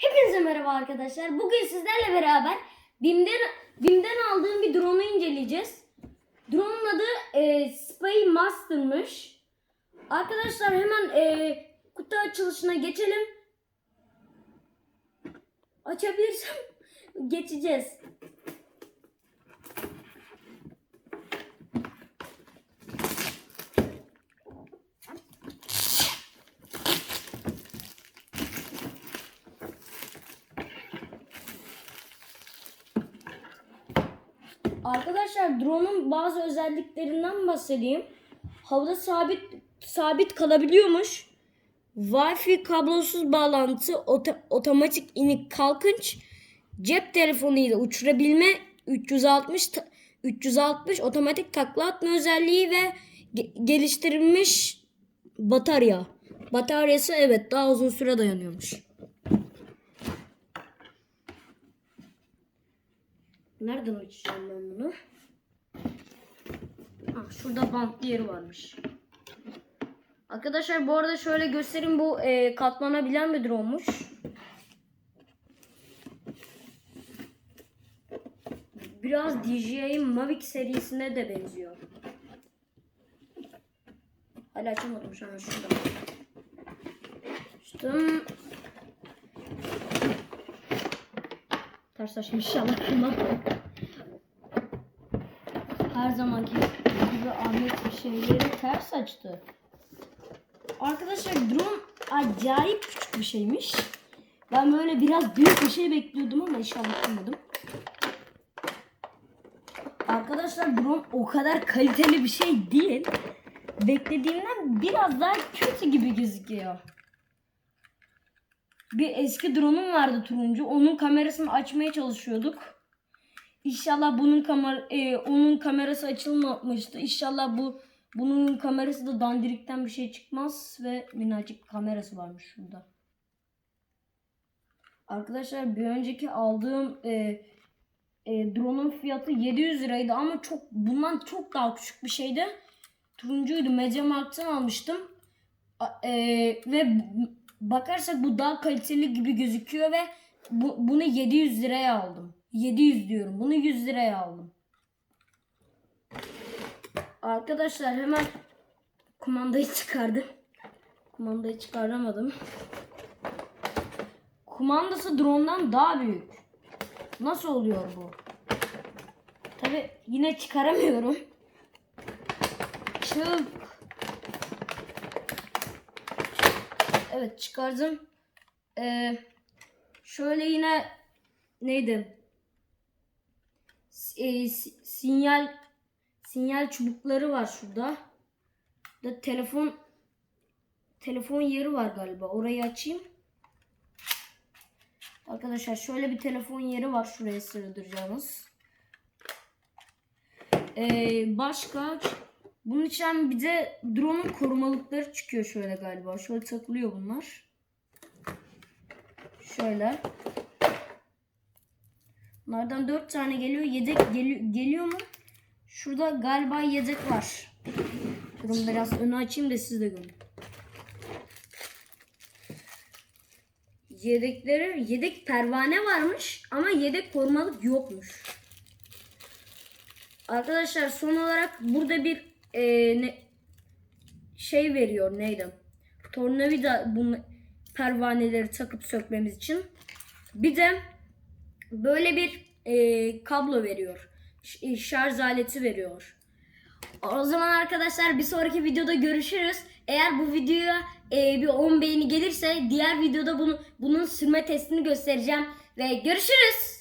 Hepinize merhaba arkadaşlar. Bugün sizlerle beraber BİM'den, BİM'den aldığım bir drone'u inceleyeceğiz. Drone'un adı e, Spy Master'mış. Arkadaşlar hemen e, kutu açılışına geçelim. Açabilirsem geçeceğiz. Arkadaşlar drone'un bazı özelliklerinden bahsedeyim. Havada sabit sabit kalabiliyormuş. Wi-Fi kablosuz bağlantı, ota- otomatik inik kalkınç, cep telefonu ile uçurabilme, 360 ta- 360 otomatik takla atma özelliği ve ge- geliştirilmiş batarya. Bataryası evet daha uzun süre dayanıyormuş. Nereden açacağım ben bunu? Ha, şurada bantlı yeri varmış. Arkadaşlar bu arada şöyle göstereyim bu e, katlanabilen bir drone'muş. Biraz DJI Mavic serisine de benziyor. Hala açamadım şu an şurada. Açtım. Ters açmış inşallah kırmam. Her zamanki gibi Ahmet şeyleri ters açtı. Arkadaşlar drone acayip küçük bir şeymiş. Ben böyle biraz büyük bir şey bekliyordum ama inşallah kırmadım. Arkadaşlar drone o kadar kaliteli bir şey değil. Beklediğimden biraz daha kötü gibi gözüküyor. Bir eski drone'um vardı turuncu. Onun kamerasını açmaya çalışıyorduk. İnşallah bunun kamera e, onun kamerası açılmamıştı. İnşallah bu bunun kamerası da dandirikten bir şey çıkmaz ve minnacık kamerası varmış şurada. Arkadaşlar bir önceki aldığım e, e, drone'un fiyatı 700 liraydı ama çok bundan çok daha küçük bir şeydi. Turuncuydu. Mediamarkt'tan almıştım. A- e, ve bakarsak bu daha kaliteli gibi gözüküyor ve bu, bunu 700 liraya aldım. 700 diyorum. Bunu 100 liraya aldım. Arkadaşlar hemen kumandayı çıkardım. Kumandayı çıkaramadım. Kumandası drone'dan daha büyük. Nasıl oluyor bu? Tabi yine çıkaramıyorum. Çık. Evet çıkardım. Ee, şöyle yine neydi? E, si- sinyal sinyal çubukları var şurada. Da telefon telefon yeri var galiba. Orayı açayım. Arkadaşlar şöyle bir telefon yeri var şuraya sığdıracağımız. Ee, başka bunun için bir de drone'un korumalıkları çıkıyor şöyle galiba. Şöyle takılıyor bunlar. Şöyle. Bunlardan 4 tane geliyor. Yedek geli- geliyor mu? Şurada galiba yedek var. Durun biraz önü açayım da siz de görün. Yedekleri, yedek pervane varmış ama yedek korumalık yokmuş. Arkadaşlar son olarak burada bir e, ne, şey veriyor neydi? Tornavida bunu pervaneleri takıp sökmemiz için. Bir de böyle bir e, kablo veriyor. Ş- e, şarj aleti veriyor. O zaman arkadaşlar bir sonraki videoda görüşürüz. Eğer bu videoya e, bir 10 beğeni gelirse diğer videoda bunu bunun sürme testini göstereceğim ve görüşürüz.